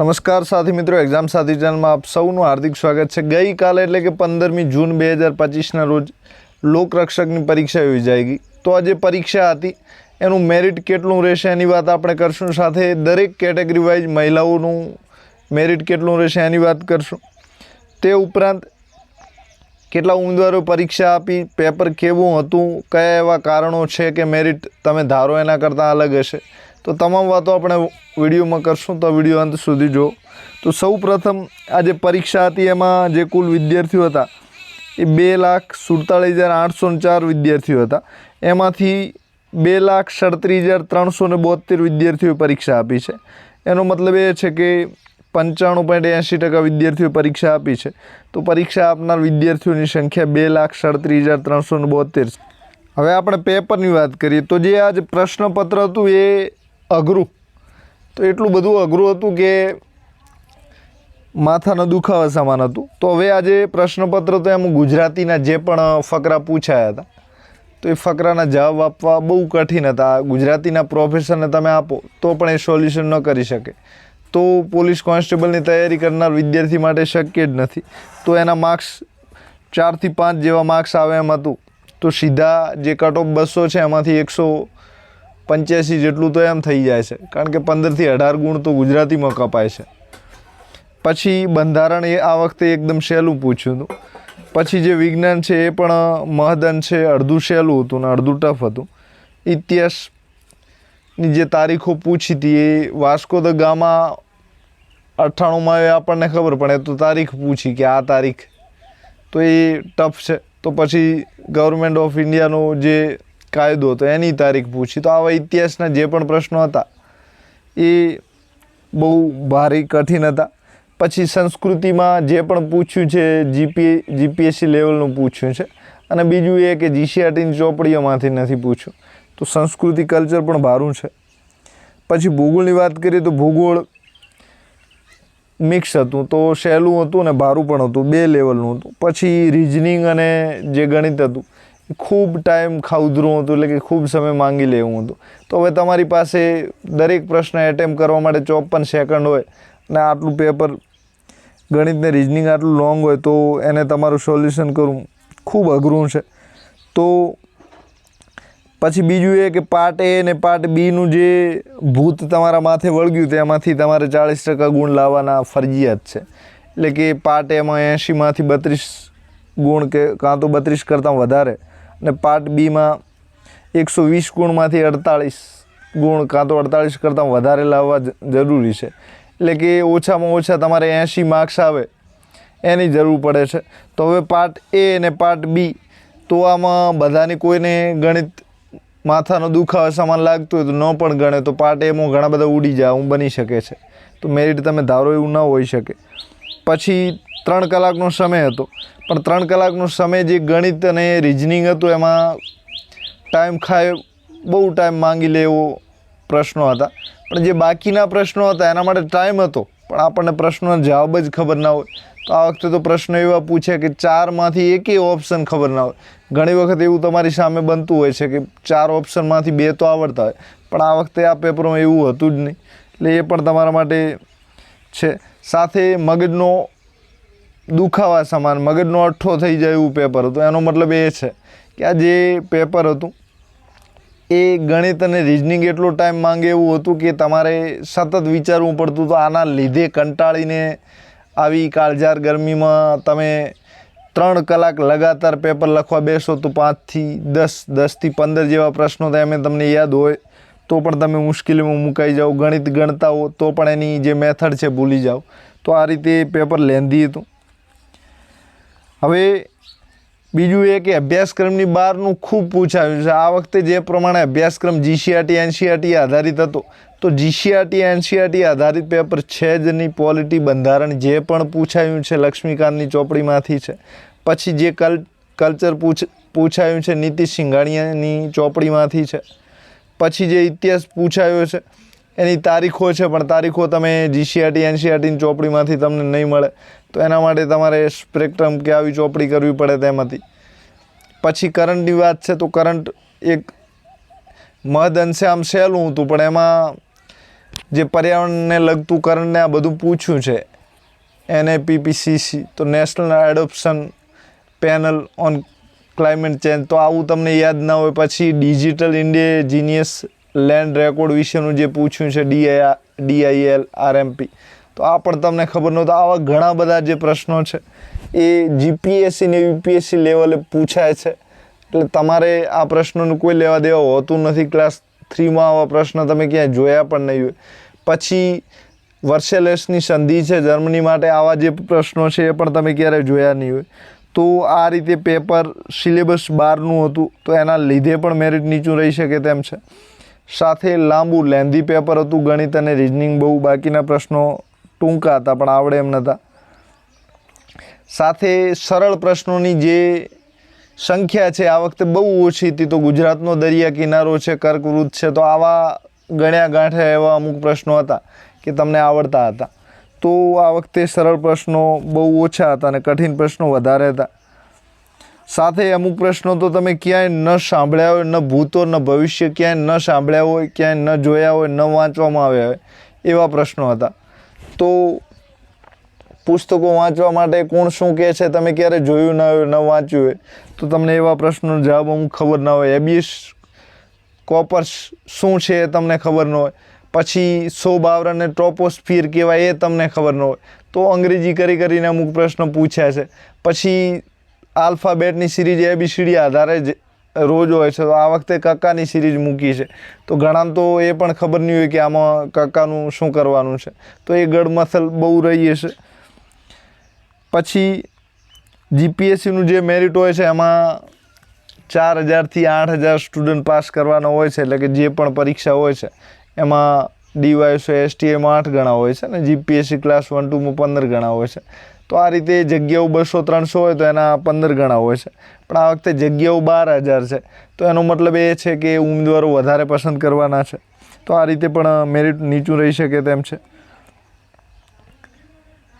નમસ્કાર સાથી મિત્રો એક્ઝામ સાથી ચેનલમાં આપ સૌનું હાર્દિક સ્વાગત છે. ગઈકાલે એટલે કે પંદરમી જૂન બે હજાર પચીસના રોજ લોકરક્ષકની પરીક્ષા યોજાઈ ગઈ. તો આ જે પરીક્ષા હતી, એનું મેરિટ કેટલું રહેશે એની વાત આપણે કરશું. સાથે દરેક કેટેગરી વાઇઝ મહિલાઓનું મેરિટ કેટલું રહેશે એની વાત કરશું. તે ઉપરાંત કેટલા ઉમેદવારો પરીક્ષા આપી પેપર કેવું હતું, કયા એવા કારણો છે કે મેરિટ તમે ધારો એના કરતાં અલગ હશે. તો તમામ વાતો આપણે વિડીયોમાં કરશું. તો વીડિયો અંત સુધી જો. તો સૌ પ્રથમ આ જે પરીક્ષા હતી એમાં જે કુલ વિદ્યાર્થીઓ હતા, એ બે લાખ સુડતાળીસ હજાર આઠસો ચાર વિદ્યાર્થીઓ હતા. એમાંથી બે લાખ સડત્રીસ હજાર ત્રણસો ને બોતેર વિદ્યાર્થીઓએ પરીક્ષા આપી છે. એનો મતલબ એ છે કે પંચાણું પોઈન્ટ એંશી ટકા વિદ્યાર્થીઓએ પરીક્ષા આપી છે. તો પરીક્ષા આપનાર વિદ્યાર્થીઓની સંખ્યા બે લાખ સડત્રીસ હજાર ત્રણસો ને બોતેર છે. હવે આપણે પેપરની વાત કરીએ. તો જે આ પ્રશ્નપત્ર હતું એ અઘરું. તો એટલું બધું અઘરું હતું કે માથાનો દુખાવા સમાન હતું. તો હવે આજે પ્રશ્નપત્ર તો એમ ગુજરાતીના જે પણ ફકરા પૂછાયા હતા, તો એ ફકરાના જવાબ આપવા બહુ કઠિન હતા. ગુજરાતીના પ્રોફેસરને તમે આપો, તો પણ એ સોલ્યુશન ન કરી શકે. તો પોલીસ કોન્સ્ટેબલની તૈયારી કરનાર વિદ્યાર્થી માટે શક્ય જ નથી. તો એના માર્ક્સ ચારથી પાંચ જેવા માર્ક્સ આવે એમ હતું. તો સીધા જે કટ ઓફ બસો છે, એમાંથી એકસો પંચ્યાસી જેટલું તો એમ થઈ જાય છે. કારણ કે પંદરથી અઢાર ગુણ તો ગુજરાતીમાં કપાય છે. પછી બંધારણ એ આ વખતે એકદમ સહેલું પૂછ્યું હતું. પછી જે વિજ્ઞાન છે એ પણ મહદન છે, અડધું સહેલું હતું ને અડધું ટફ હતું. ઇતિહાસની જે તારીખો પૂછી હતી એ વાસ્કો દ ગામા અઠ્ઠાણુંમાં એ આપણને ખબર પડે, તો તારીખ પૂછી કે આ તારીખ. તો એ ટફ છે. તો પછી ગવર્મેન્ટ ઓફ ઇન્ડિયાનો જે કાયદો હતો, એની તારીખ પૂછી. તો આવા ઇતિહાસના જે પણ પ્રશ્નો હતા, એ બહુ ભારે કઠિન હતા. પછી સંસ્કૃતિમાં જે પણ પૂછ્યું છે જીપી જીપીએસસી લેવલનું પૂછ્યું છે, અને બીજું એ કે જીસીઆરટીની ચોપડીઓમાંથી નથી પૂછ્યું. તો સંસ્કૃતિ કલ્ચર પણ ભારું છે. પછી ભૂગોળની વાત કરીએ તો ભૂગોળ મિક્સ હતું. તો સહેલું હતું ને ભારું પણ હતું, બે લેવલનું હતું. પછી રિઝનિંગ અને જે ગણિત હતું ખૂબ ટાઈમ ખાઉધરું હતું, એટલે કે ખૂબ સમય માંગી લેવું હતું. તો હવે તમારી પાસે દરેક પ્રશ્ન એટેમ્પ કરવા માટે ચોપન સેકન્ડ હોય અને આટલું પેપર ગણિતને રિઝનિંગ આટલું લોંગ હોય તો એને તમારું સોલ્યુશન કરવું ખૂબ અઘરું છે. તો પછી બીજું એ કે પાર્ટ એ અને પાર્ટ બીનું જે ભૂત તમારા માથે વળગ્યું તેમાંથી તમારે ચાળીસ ટકા ગુણ લાવવાના ફરજિયાત છે. એટલે કે પાર્ટ એમાં એંશીમાંથી બત્રીસ ગુણ કે કાં તો બત્રીસ કરતાં વધારે અને પાર્ટ બીમાં એકસો વીસ ગુણમાંથી અડતાળીસ ગુણ કાં તો અડતાળીસ કરતાં વધારે લાવવા જરૂરી છે. એટલે કે ઓછામાં ઓછા તમારે એંશી માર્ક્સ આવે, એની જરૂર પડે છે. તો હવે પાર્ટ એ અને પાર્ટ બી તો આમાં બધાને કોઈને ગણિત માથાનો દુખાવો સમાન લાગતું હોય તો ન પણ ગણે, તો પાર્ટ એમાં ઘણા બધા ઉડી જાય હું બની શકે છે. તો મેરિટ તમે ધારો એવું ન હોઈ શકે. પછી ત્રણ કલાકનો સમય હતો. પણ ત્રણ કલાકનો સમય જે ગણિત અને રિઝનિંગ હતું, એમાં ટાઈમ ખાય, બહુ ટાઈમ માંગી લે એવો પ્રશ્નો હતા. પણ જે બાકીના પ્રશ્નો હતા, એના માટે ટાઈમ હતો. પણ આપણને પ્રશ્નનો જવાબ જ ખબર ના હોય. તો આ વખતે તો પ્રશ્ન એવા પૂછે કે ચારમાંથી એકેય ઓપ્શન ખબર ના હોય. ઘણી વખત એવું તમારી સામે બનતું હોય છે કે ચાર ઓપ્શનમાંથી બે તો આવડતા હોય. પણ આ વખતે આ પેપરમાં એવું હતું જ નહીં. એટલે એ પણ તમારા માટે છે. સાથે મગજનો દુખાવા સમાન, મગજનો અઠ્ઠો થઈ જાય એવું પેપર હતું. એનો મતલબ એ છે કે આ જે પેપર હતું, એ ગણિત અને રિઝનિંગ એટલો ટાઈમ માંગે એવું હતું કે તમારે સતત વિચારવું પડતું હતું, આના લીધે કંટાળીને આવી કાળઝાર ગરમીમાં તમે ત્રણ કલાક લગાતાર પેપર લખવા બેસો તો પાંચથી દસ, દસથી પંદર જેવા પ્રશ્નો તો એમ તમને યાદ હોય, તો પણ તમે મુશ્કેલીમાં મુકાઈ જાઓ. ગણિત ગણતા હો તો પણ એની જે મેથડ છે ભૂલી જાઓ. તો આ રીતે પેપર લેન્ધી હતું. હવે બીજું એ કે અભ્યાસક્રમની બહારનું ખૂબ પૂછાયું છે. આ વખતે જે પ્રમાણે અભ્યાસક્રમ જીસીઆરટી એનસીઆરટી આધારિત હતો, તો જીસીઆરટી એનસીઆરટી આધારિત પેપર છે જ નહીં. પોલિટી બંધારણ જે પણ પૂછાયું છે લક્ષ્મીકાંતની ચોપડીમાંથી છે. પછી જે કલ કલ્ચર પૂછ, પૂછાયું છે નીતિશ સિંઘાણીયાની ચોપડીમાંથી છે. પછી જે ઇતિહાસ પૂછાયો છે એની તારીખો છે, પણ તારીખો તમે જીસીઆરટી એનસીઆરટીની ચોપડીમાંથી તમને નહીં મળે. તો એના માટે તમારે સ્પેક્ટ્રમ કે આવી ચોપડી કરવી પડે તેમાંથી. પછી કરંટની વાત છે, તો કરંટ એક મહદ અંશે આમ સહેલું હતું, પણ એમાં જે પર્યાવરણને લગતું કરંટને આ બધું પૂછ્યું છે એનએપીપીસીસી તો national adoption panel on climate change તો આવું તમને યાદ ના હોય, પછી digital India genius land record વિશેનું જે પૂછ્યું છે ડીઆઈ ડીઆઈએલ આરએમપી તો આ પણ તમને ખબર નહોતો. આવા ઘણા બધા જે પ્રશ્નો છે, એ જીપીએસસી ને યુપીએસસી લેવલે પૂછાય છે. એટલે તમારે આ પ્રશ્નોનું કોઈ લેવા દેવા હોતું નથી. ક્લાસ થ્રીમાં આવા પ્રશ્ન તમે ક્યાંય જોયા પણ નહીં હોય. પછી વર્સેલેસની સંધિ છે, જર્મની માટે આવા જે પ્રશ્નો છે એ પણ તમે ક્યારેય જોયા નહીં હોય. તો આ રીતે પેપર સિલેબસ બારનું હતું, તો એના લીધે પણ મેરિટ નીચું રહી શકે તેમ છે. સાથે લાંબુ લેન્ધી પેપર હતું, ગણિત અને રિઝનિંગ બહુ બાકીના પ્રશ્નો ટૂંકા હતા, પણ આવડે એમ નહોતા. સાથે સરળ પ્રશ્નોની જે સંખ્યા છે, આ વખતે બહુ ઓછી હતી, તો ગુજરાતનો દરિયા કિનારો છે, કર્કવૃત છે, તો આવા ગણ્યા ગાંઠ્યા એવા અમુક પ્રશ્નો હતા કે તમને આવડતા હતા. તો આ વખતે સરળ પ્રશ્નો બહુ ઓછા હતા અને કઠિન પ્રશ્નો વધારે હતા. સાથે અમુક પ્રશ્નો તો તમે ક્યાંય ન સાંભળ્યા હોય, ન ભૂતો, ન ભવિષ્ય ક્યાંય ન સાંભળ્યા હોય, ક્યાંય ન જોયા હોય, ન વાંચવામાં આવ્યા હોય, એવા પ્રશ્નો હતા. તો પુસ્તકો વાંચવા માટે કોણ શું કહે છે, તમે ક્યારે જોયું ના હોય, ન વાંચ્યું હોય, તો તમને એવા પ્રશ્નોનો જવાબ અમુક ખબર ના હોય. એબીએસ કોપર્સ શું છે એ તમને ખબર ન હોય. પછી સો બાવરાને ટ્રોપોસ્ફિયર કહેવાય એ તમને ખબર ન હોય. તો અંગ્રેજી કરી કરીને અમુક પ્રશ્નો પૂછ્યા છે. પછી આલ્ફાબેટની સિરીઝ એબીસીડી આધારે જ રોજ હોય છે. તો આ વખતે કક્કાની સિરીઝ મૂકી છે. તો ઘણા તો એ પણ ખબર નહીં હોય કે આમાં કક્કાનું શું કરવાનું છે. તો એ ગડમથલ બહુ રહી હશે પછી જીપીએસસીનું જે મેરિટ હોય છે, એમાં ચાર હજારથી આઠ હજાર સ્ટુડન્ટ પાસ કરવાનો હોય છે, એટલે કે જે પણ પરીક્ષા હોય છે, એમાં ડીવાયસો એસટીએમાં આઠ ગણા હોય છે અને જીપીએસસી ક્લાસ વન ટુમાં પંદર ગણા હોય છે. તો આ રીતે જગ્યાઓ બસો ત્રણસો હોય તો એના પંદર ગણા હોય છે. પણ આ વખતે જગ્યાઓ બાર હજાર છે. તો એનો મતલબ એ છે કે ઉમેદવારો વધારે પસંદ કરવાના છે. તો આ રીતે પણ મેરિટ નીચું રહી શકે તેમ છે.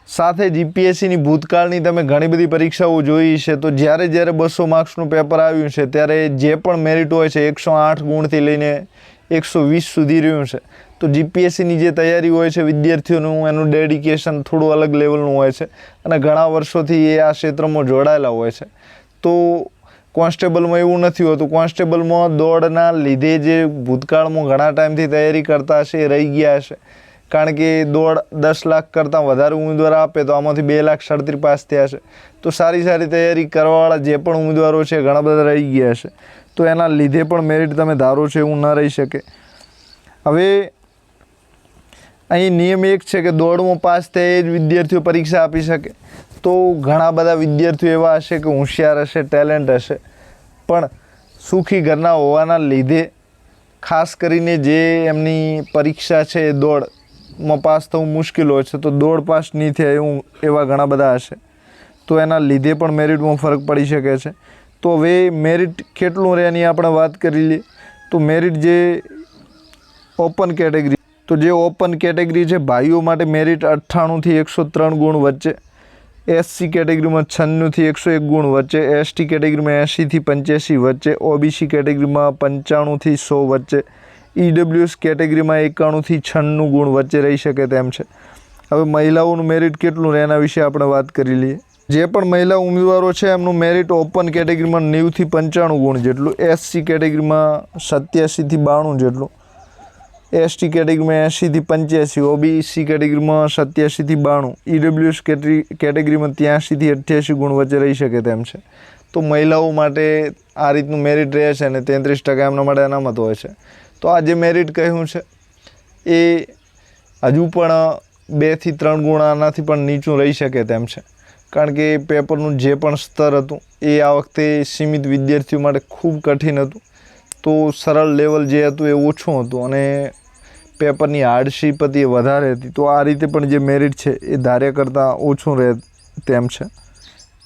સાથે જીપીએસસીની ભૂતકાળની તમે ઘણી બધી પરીક્ષાઓ જોઈ છે. તો જ્યારે જ્યારે બસો માર્ક્સનું પેપર આવ્યું છે, ત્યારે જે પણ મેરિટ હોય છે, એકસો આઠ ગુણથી લઈને એકસો વીસ સુધી રહ્યું છે. તો જીપીએસસીની જે તૈયારી હોય છે વિદ્યાર્થીઓનું, એનું ડેડિકેશન થોડું અલગ લેવલનું હોય છે અને ઘણા વર્ષોથી એ આ ક્ષેત્રમાં જોડાયેલા હોય છે. તો કોન્સ્ટેબલમાં એવું નથી હોતું. કોન્સ્ટેબલમાં દોડના લીધે જે ભૂતકાળમાં ઘણા ટાઈમથી તૈયારી કરતા હશે, એ રહી ગયા હશે. કારણ કે દોડ દસ લાખ કરતાં વધારે ઉમેદવાર આપે તો આમાંથી બે લાખ સડત્રીસ પાસ થયા છે તો સારી સારી તૈયારી કરવાવાળા જે પણ ઉમેદવારો છે, ઘણા બધા રહી ગયા છે તો એના લીધે પણ મેરિટ તમે ધારો છો, એવું ન રહી શકે. હવે અહીં નિયમ એક છે કે દોડમાં પાસ થયા જ વિદ્યાર્થીઓ પરીક્ષા આપી શકે. તો ઘણા બધા વિદ્યાર્થીઓ એવા હશે કે હોશિયાર હશે, ટેલેન્ટ હશે. પણ સુખી ઘરના હોવાના લીધે ખાસ કરીને જે એમની પરીક્ષા છે એ દોડમાં પાસ થવું મુશ્કેલ હોય છે, તો દોડ પાસ નહીં થાય એવું એવા ઘણા બધા હશે. તો એના લીધે પણ મેરિટમાં ફરક પડી શકે છે. તો હવે મેરિટ કેટલું રહે એની આપણે વાત કરી લઈએ. તો મેરિટ જે ઓપન કેટેગરી તો જે ઓપન કેટેગરી છે, ભાઈઓ માટે મેરિટ અઠ્ઠાણુંથી એકસો ત્રણ ગુણ વચ્ચે એસસી કેટેગરીમાં છન્નુંથી એકસો એક ગુણ વચ્ચે એસટી કેટેગરીમાં એંશીથી પંચ્યાસી વચ્ચે ઓબીસી કેટેગરીમાં પંચાણુંથી સો વચ્ચે ઈડબ્લ્યુએસ કેટેગરીમાં એકાણુંથી છન્નું ગુણ વચ્ચે રહી શકે તેમ છે. હવે મહિલાઓનું મેરિટ કેટલું એના વિશે આપણે વાત કરી લઈએ. જે પણ મહિલા ઉમેદવારો છે, એમનું મેરિટ ઓપન કેટેગરીમાં નેવુંથી પંચાણું ગુણ જેટલું એસસી કેટેગરીમાં સત્યાસીથી બાણું જેટલું એસટી કેટેગરીમાં એંશીથી પંચ્યાસી ઓબીસી કેટેગરીમાં સત્યાસીથી બાણું. ઈડબ્લ્યુએસ કેટેગરીમાં ત્યાંસીથી અઠ્યાસી ગુણ વચ્ચે રહી શકે તેમ છે. તો મહિલાઓ માટે આ રીતનું મેરિટ રહે છે અને તેત્રીસ ટકા એમના માટે અનામત હોય છે. તો આ જે મેરિટ કહ્યું છે, એ હજુ પણ બેથી ત્રણ ગુણ આનાથી પણ નીચું રહી શકે તેમ છે. કારણ કે પેપરનું જે પણ સ્તર હતું, એ આ વખતે સીમિત વિદ્યાર્થીઓ માટે ખૂબ કઠિન હતું. તો સરળ લેવલ જે હતું એ ઓછું હતું અને પેપરની હાર્ડશીપ હતી, એ વધારે હતી. તો આ રીતે પણ જે મેરિટ છે, એ ધાર્યા કરતાં ઓછું રહે તેમ છે.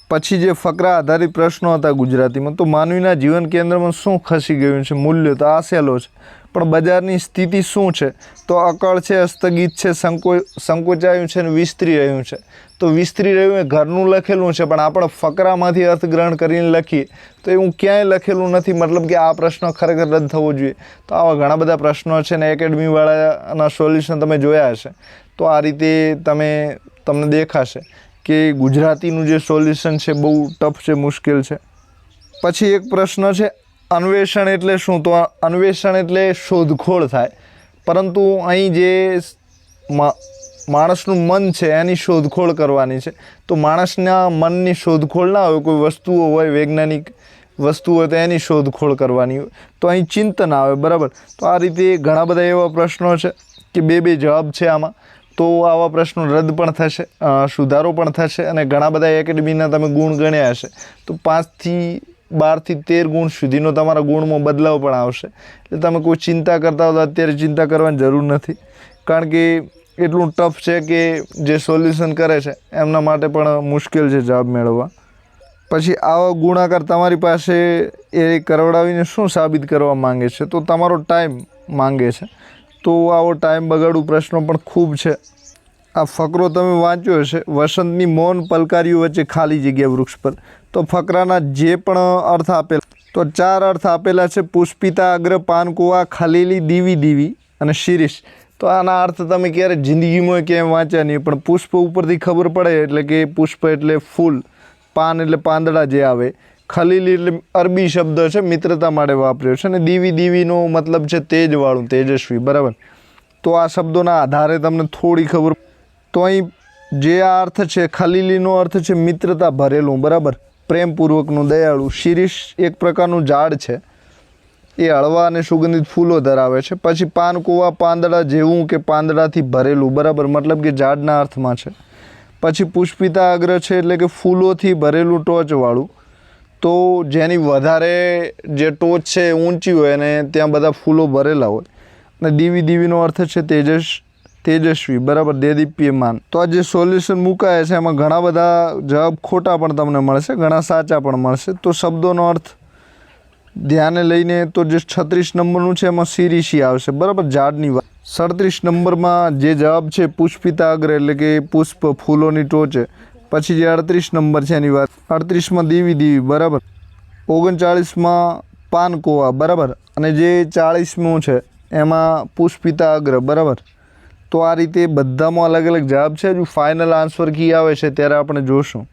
પછી જે ફકરા આધારિત પ્રશ્નો હતા ગુજરાતીમાં, તો માનવીના જીવન કેન્દ્રમાં શું ખસી ગયું છે, મૂલ્ય તો આ સહેલો છે. પણ બજારની સ્થિતિ શું છે? તો અકળ છે સ્થગિત છે, સંકો, સંકોચાયું છે અને વિસ્તરી રહ્યું છે. તો વિસ્તરી રહ્યું એ ઘરનું લખેલું છે, પણ આપણે ફકરામાંથી અર્થગ્રહણ કરીને લખીએ, તો એવું ક્યાંય લખેલું નથી. મતલબ કે આ પ્રશ્ન ખરેખર રદ થવો જોઈએ. તો આવા ઘણા બધા પ્રશ્નો છે ને એકેડમીવાળાના સોલ્યુશન તમે જોયા હશે. તો આ રીતે તમે, તમને દેખાશે કે ગુજરાતીનું જે સોલ્યુશન છે બહુ ટફ છે, મુશ્કેલ છે. પછી એક પ્રશ્ન છે અન્વેષણ એટલે શું? તો અન્વેષણ એટલે શોધખોળ થાય. પરંતુ અહીં જે માણસનું મન છે, એની શોધખોળ કરવાની છે. તો માણસના મનની શોધખોળ ના હોય, કોઈ વસ્તુઓ હોય, વૈજ્ઞાનિક વસ્તુ હોય, તો એની શોધખોળ કરવાની હોય. તો અહીં ચિંતન આવે, બરાબર? તો આ રીતે ઘણા બધા એવા પ્રશ્નો છે કે બે બે જવાબ છે આમાં. તો આવા પ્રશ્નો રદ પણ થશે સુધારો પણ થશે અને ઘણા બધા એકેડમીના તમે ગુણ ગણ્યા હશે. તો પાંચથી બારથી તેર ગુણ સુધીનો તમારા ગુણમાં બદલાવ પણ આવશે. એટલે તમે કોઈ ચિંતા કરતા હો તો અત્યારે ચિંતા કરવાની જરૂર નથી. કારણ કે એટલું ટફ છે કે જે સોલ્યુશન કરે છે, એમના માટે પણ મુશ્કેલ છે જવાબ મેળવવા. પછી આવા ગુણાકાર તમારી પાસે એ કરવડાવીને શું સાબિત કરવા માંગે છે? તો તમારો ટાઈમ માંગે છે. તો આવો ટાઈમ બગાડવું પ્રશ્નો પણ ખૂબ છે. આ ફકરો તમે વાંચ્યો હશે. વસંતની મૌન પલકારીઓ વચ્ચે ખાલી જગ્યા વૃક્ષ પર. તો ફકરાના જે પણ અર્થ આપેલા તો ચાર અર્થ આપેલા છે, પુષ્પિતા અગ્ર પાનકુવા ખાલીલી, દીવી દીવી અને શિરીષ. તો આના અર્થ તમે ક્યારે જિંદગીમાં ક્યાંય વાંચ્યા નહીં, પણ પુષ્પ ઉપરથી ખબર પડે એટલે કે પુષ્પ એટલે ફૂલ, પાન એટલે પાંદડા જે આવે. ખલીલી એટલે અરબી શબ્દ છે, મિત્રતા માટે વાપર્યો છે અને દીવી, દીવીનો મતલબ છે તેજવાળું, તેજસ્વી, બરાબર? તો આ શબ્દોના આધારે તમને થોડી ખબર. તો અહીં જે આ અર્થ છે, ખલીલીનો અર્થ છે મિત્રતા ભરેલું, બરાબર? પ્રેમપૂર્વકનું દયાળુ. શિરીષ એક પ્રકારનું ઝાડ છે. એ હળવા અને સુગંધિત ફૂલો ધરાવે છે. પછી પાનકુવા પાંદડા જેવું કે પાંદડાથી ભરેલું. બરાબર, મતલબ કે ઝાડના અર્થમાં છે. પછી પુષ્પિતા અગ્ર છે એટલે કે ફૂલોથી ભરેલું ટોચવાળું તો જેની વધારે જે ટોચ છે ઊંચી હોય અને ત્યાં બધા ફૂલો ભરેલા હોય. અને દીવી દીવીનો અર્થ છે તેજસ તેજસ્વી, બરાબર દેદીપ્યમાન તો આ જે સોલ્યુશન મુકાય છે, એમાં ઘણા બધા જવાબ ખોટા પણ તમને મળશે, ઘણા સાચા પણ મળશે. તો શબ્દોનો અર્થ, ધ્યાને લઈને તો જે છત્રીસ નંબરનું છે, એમાં સિરીસી આવશે. બરાબર, ઝાડની વાત. સડત્રીસ નંબરમાં જે જવાબ છે, પુષ્પિતા અગ્ર, એટલે કે પુષ્પ ફૂલોની ટોચે. પછી જે અડત્રીસ નંબર છે, એની વાત. અડત્રીસમાં દીવી દીવી, બરાબર. ઓગણચાળીસમાં પાનકોવા, બરાબર. અને જે ચાળીસમું છે, એમાં પુષ્પિતા અગ્ર, બરાબર. તો આ રીતે બધામાં અલગ અલગ જવાબ છે. હજુ ફાઇનલ આન્સર કી આવે છે ત્યારે આપણે જોશું.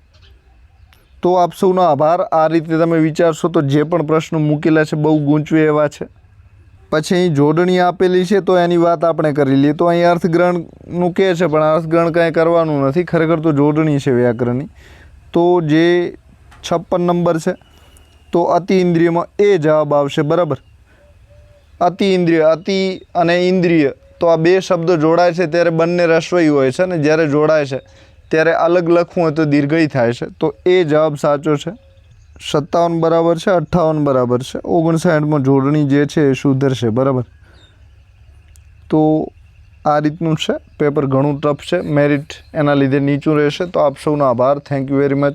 તો આપ સૌનો આભાર. આ રીતે તમે વિચારશો તો જે પણ પ્રશ્નો મૂકેલા છે બહુ ગૂંચવે એવા છે. પછી અહીં જોડણી આપેલી છે તો એની વાત આપણે કરી લઈએ. તો અહીં અર્થગ્રહણનું કહે છે, પણ અર્થગ્રહણ કાંઈ કરવાનું નથી. ખરેખર તો જોડણી છે વ્યાકરણની. તો જે છપ્પન નંબર છે, તો અતિ ઇન્દ્રિયમાં એ જવાબ આવશે. બરાબર? અતિ ઇન્દ્રિય, અતિ અને ઇન્દ્રિય. તો આ બે શબ્દો જોડાય છે ત્યારે બંને રસવઈ હોય છે ને જ્યારે જોડાય છે, ત્યારે અલગ લખવું હોય તો દીર્ઘઈ થાય છે. તો એ જવાબ સાચો છે. સત્તાવન બરાબર છે, અઠ્ઠાવન બરાબર છે. ઓગણસાઠમાં જોડણી જે છે એ સુધરશે, બરાબર? તો આ રીતનું છે. પેપર ઘણું ટફ છે. મેરિટ એના લીધે નીચું રહેશે. તો આપ સૌનો આભાર. Thank you very much